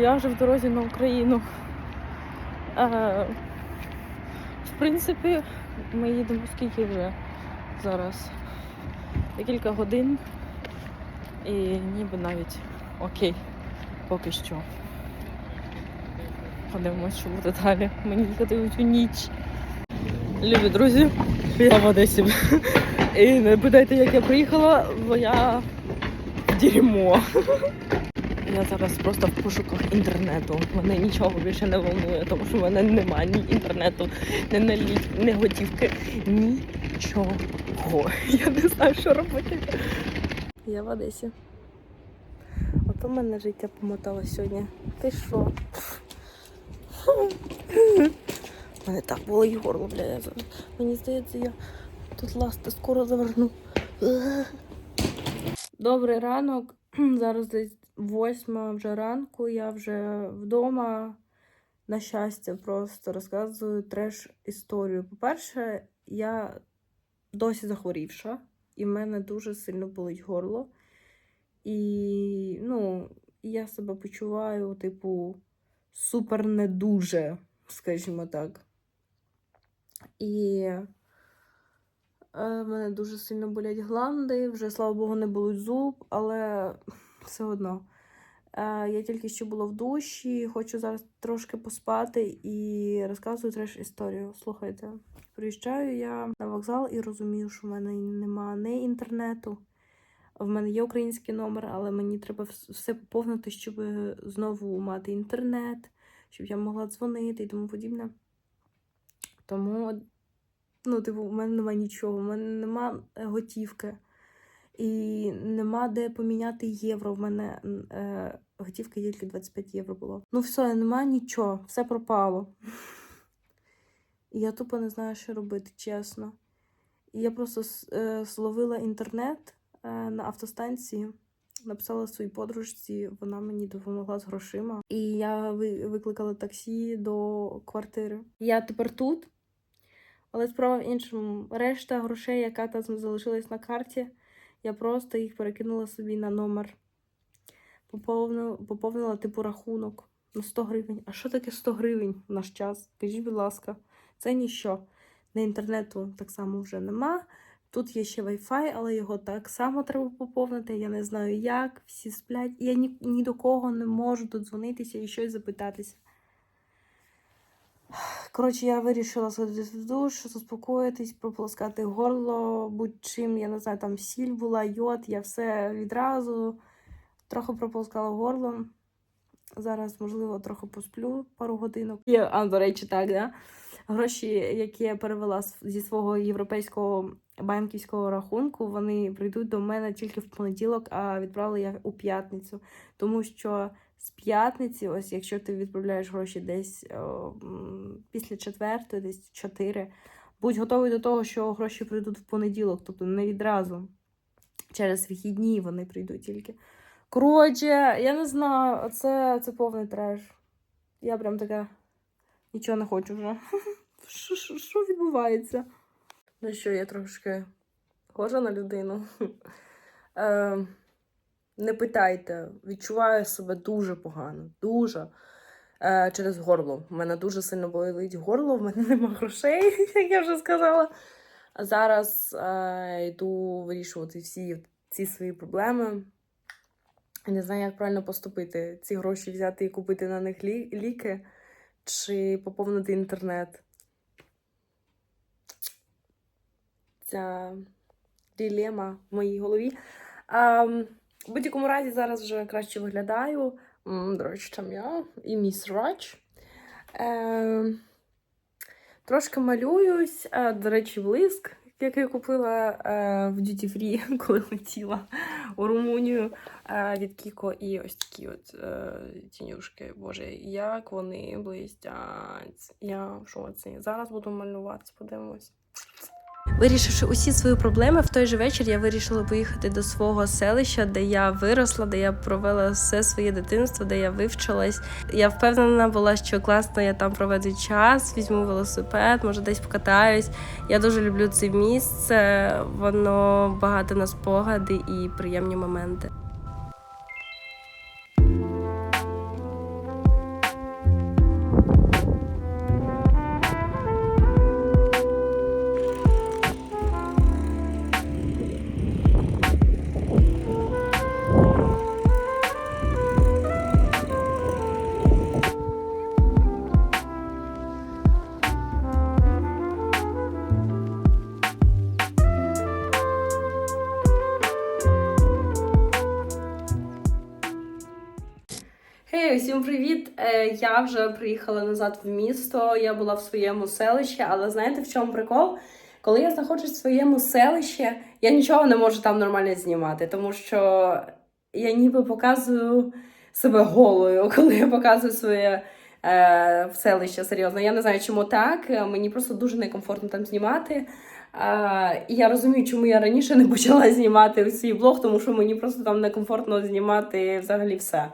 Я вже в дорозі на Україну. Е, в принципі, ми їдемо скільки вже зараз? Декілька годин. І ніби навіть окей, поки що. Подивимось, що буде далі. Мені їхати у ніч. Любі друзі, я в Одесі. І не питайте, як я приїхала, бо я дерьмо. Я зараз просто в пошуках інтернету. Мене нічого більше не волнує, тому що в мене немає ні інтернету, ні наліт, ні готівки, нічого. Я не знаю, що робити. Я в Одесі. От у мене життя помотало сьогодні. Ти що? Мене так і горло, бля. Мені здається, я тут ласти скоро заверну. Добрий ранок. Зараз десь восьма вже ранку. Я вже вдома. На щастя, просто розказую треш історію. По-перше, я досі захворівша, і в мене дуже сильно болить горло. І ну, я себе почуваю, типу, супер не дуже, скажімо так. І е, в мене дуже сильно болять гланди, вже, слава Богу, не болить зуб, але все одно. Е, Я тільки що була в душі, хочу зараз трошки поспати і розказую треш історію. Слухайте, приїжджаю я на вокзал і розумію, що в мене немає ні інтернету. В мене є український номер, але мені треба все поповнити, щоб знову мати інтернет, щоб я могла дзвонити і тому подібне. Тому, ну, типу, в мене немає нічого, в мене нема готівки. І нема де поміняти євро. В мене е, готівки тільки 25 євро було. Ну, все, нема нічого, все пропало. Я тупо не знаю, що робити, чесно. І я просто е, зловила інтернет е, на автостанції, написала своїй подружці, вона мені допомогла з грошима. І я викликала таксі до квартири. Я тепер тут, але справа в іншому. Решта грошей, яка там залишилась на карті, я просто їх перекинула собі на номер. Поповнила, поповнила типу рахунок на 100 гривень. А що таке 100 гривень в наш час? Скажіть, будь ласка, це ніщо. На інтернету так само вже нема. Тут є ще Wi-Fi, але його так само треба поповнити. Я не знаю як, всі сплять. Я ні, ні до кого не можу додзвонитися і щось запитатися. Коротше, я вирішила сходити в душ, заспокоїтись, прополоскати горло, будь-чим, я не знаю, там сіль була, йод, я все відразу трохи прополоскала горло. Зараз, можливо, трохи посплю пару годинок. А, до речі, так, да? Гроші, які я перевела зі свого європейського банківського рахунку, вони прийдуть до мене тільки в понеділок, а відправила я у п'ятницю. Тому що з п'ятниці, ось якщо ти відправляєш гроші десь о, після четвертої, десь чотири, будь готовий до того, що гроші прийдуть в понеділок, тобто не відразу. Через вихідні вони прийдуть тільки. Коротше, я не знаю, це, це повний треш. Я прям така нічого не хочу вже. Що, відбувається? Ну що, я трошки схожа на людину. Не питайте, відчуваю себе дуже погано, дуже. Е, через горло. У мене дуже сильно болить горло, в мене нема грошей, як я вже сказала. А зараз е, йду вирішувати всі ці свої проблеми. Не знаю, як правильно поступити. Ці гроші взяти і купити на них лі- ліки чи поповнити інтернет. Ця дилема в моїй голові. А, в будь-якому разі зараз вже краще виглядаю. До речі, там я і міс Рач. Е, трошки малююсь. Е, до речі, блиск, який я купила е, в Duty Free, коли летіла у Румунію е, від Кіко. І ось такі от е, тінюшки. Боже, як вони блистять. Я в шоці. Зараз буду малюватися, подивимось. Вирішивши усі свої проблеми, в той же вечір я вирішила поїхати до свого селища, де я виросла, де я провела все своє дитинство, де я вивчилась. Я впевнена була, що класно я там проведу час, візьму велосипед, може десь покатаюсь. Я дуже люблю це місце, воно багато на спогади і приємні моменти. Усім привіт! Е, Я вже приїхала назад в місто. Я була в своєму селищі, але знаєте в чому прикол? Коли я знаходжусь в своєму селищі, я нічого не можу там нормально знімати, тому що я ніби показую себе голою, коли я показую своє е, селище серйозно. Я не знаю, чому так. Е, Мені просто дуже некомфортно там знімати. А, і я розумію, чому я раніше не почала знімати свій блог, тому що мені просто там некомфортно знімати взагалі все.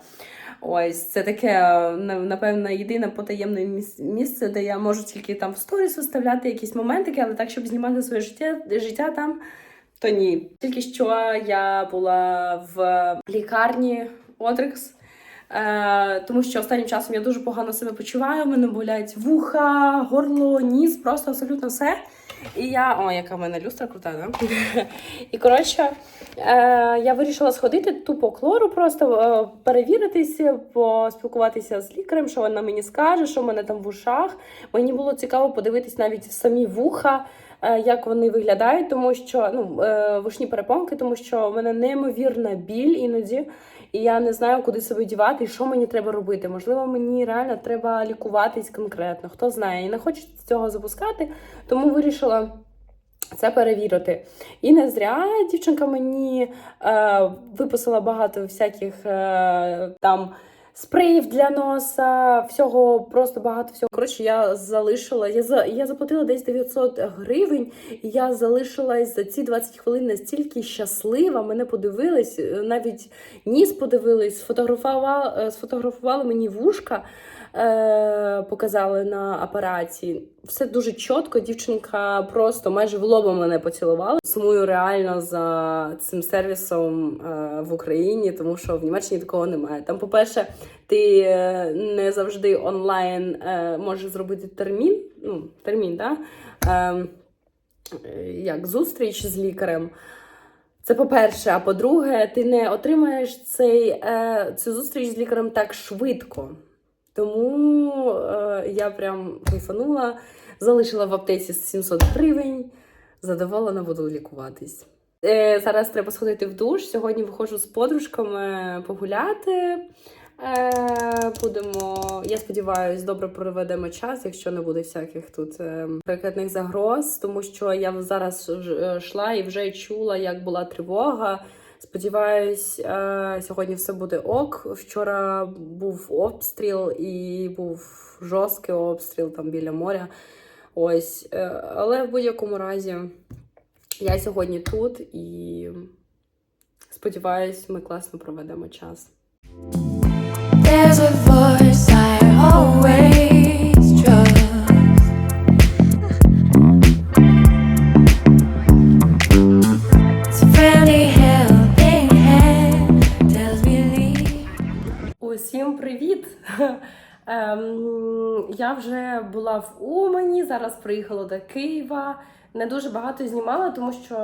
Ось це таке, напевно, єдине потаємне місце, де я можу тільки там в сторіс виставляти якісь моментики, але так, щоб знімати своє життя, життя там, то ні. Тільки що я була в лікарні Отрикс. Е, тому що останнім часом я дуже погано себе почуваю. Мене болять вуха, горло, ніс, просто абсолютно все. І я. О, яка в мене люстра крута, да? І коротше, е, я вирішила сходити тупо клору, просто е, перевіритися, поспілкуватися з лікарем, що вона мені скаже, що в мене там в ушах. Мені було цікаво подивитись навіть самі вуха. е, Як вони виглядають, тому що ну е, вушні перепонки, тому що в мене неймовірна біль іноді, і я не знаю, куди себе дівати і що мені треба робити. Можливо, мені реально треба лікуватись конкретно. Хто знає, і не хочу цього запускати, тому вирішила це перевірити. І не зря дівчинка мені е, виписала багато всяких е, там. Спреїв для носа, всього просто багато всього. Коротше, я залишила. Я за я заплатила десь 900 гривень, і я залишилась за ці 20 хвилин настільки щаслива. Мене подивились, е, навіть ніс подивились, сфотографували, сфотографували мені вушка, е, показали на апараті. Все дуже чітко. Дівчинка просто майже в лоба мене поцілувала. Сумую реально за цим сервісом е, в Україні, тому що в Німеччині такого немає. Там, по-перше, ти е, не завжди онлайн е, можеш зробити термін. Ну, термін, да? Е, як зустріч з лікарем. Це по-перше, а по-друге, ти не отримаєш цей, цю зустріч з лікарем так швидко. Тому е, я прям кайфанула, залишила в аптеці 700 гривень, задоволена буду лікуватись. Е, зараз треба сходити в душ. Сьогодні виходжу з подружками погуляти. Е, будемо, я сподіваюся, добре проведемо час, якщо не буде всяких тут е, ракетних загроз, тому що я зараз ж- е, йшла і вже чула, як була тривога. Сподіваюсь, е, сьогодні все буде ок. Вчора був обстріл і був жорсткий обстріл там біля моря. Ось, е, але в будь-якому разі я сьогодні тут і сподіваюсь, ми класно проведемо час. There's a voice I always Ем, я вже була в Умані, зараз приїхала до Києва. Не дуже багато знімала, тому що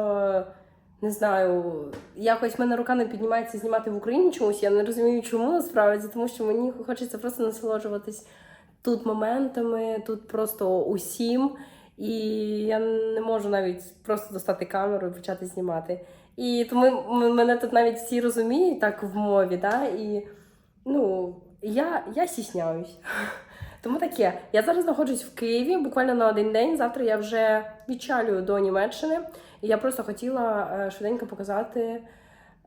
не знаю, якось мене рука не піднімається знімати в Україні чомусь. Я не розумію, чому насправді, тому що мені хочеться просто насолоджуватись тут моментами, тут просто усім. І я не можу навіть просто достати камеру і почати знімати. І тому мене тут навіть всі розуміють так в мові, да? і ну, я, я стісняюсь. Тому таке. Я зараз знаходжусь в Києві буквально на один день. Завтра я вже відчалюю до Німеччини. І я просто хотіла е, швиденько показати,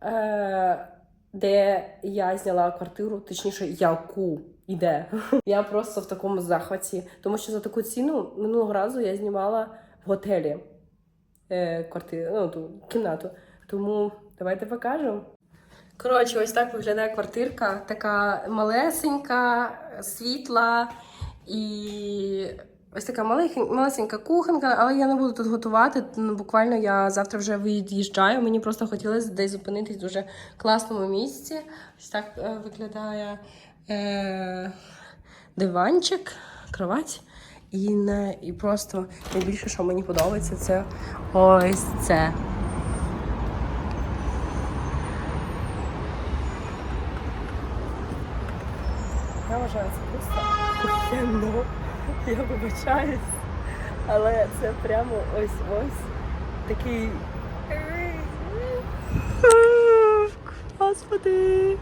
е, де я зняла квартиру, точніше, яку і. Я просто в такому захваті, тому що за таку ціну минулого разу я знімала в готелі. е, квартиру, ну, ту кімнату. Тому давайте покажемо. Коротше, ось так виглядає квартирка. Така малесенька, світла і ось така малесенька кухонька, але я не буду тут готувати. Ну, буквально я завтра вже від'їжджаю. Мені просто хотілося десь зупинитись в дуже класному місці. Ось так е, виглядає е, диванчик, кровать. І, не, і просто найбільше, що мені подобається, це ось це. Я вважаю це просто офігенно. Я вибачаюсь. Але це прямо ось ось такий. Господи!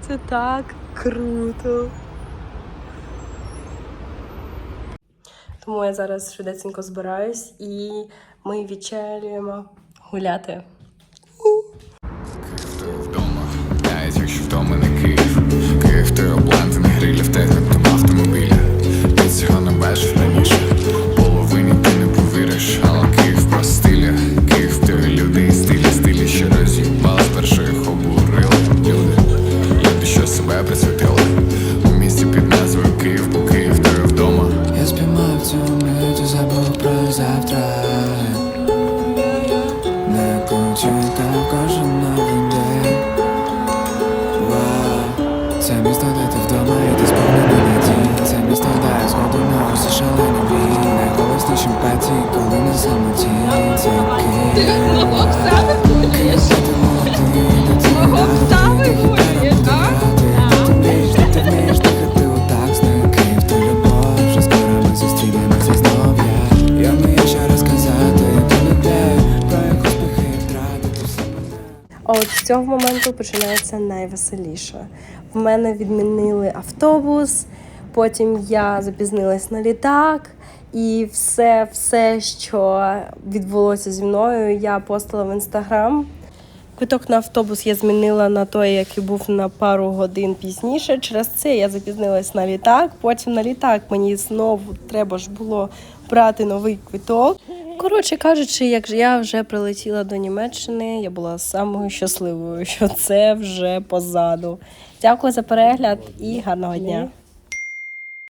Це так круто. Тому я зараз швидесенько збираюсь і ми відчалюємо гуляти. Чекав кожен новий день Вау, це місто, де ти вдома і ти сповнений надій. Це місто, де згоду на усі шалені бій Найголосніші емпатії, коли на самоті. Це Київ. Київ, цього моменту починається найвеселіше. В мене відмінили автобус, потім я запізнилась на літак, і все, все, що відбулося зі мною, я постила в інстаграм. Квиток на автобус я змінила на той, який був на пару годин пізніше. Через це я запізнилась на літак. Потім на літак мені знову треба ж було брати новий квиток. Коротше кажучи, як я вже прилетіла до Німеччини, я була самою щасливою, що це вже позаду. Дякую за перегляд і гарного дня.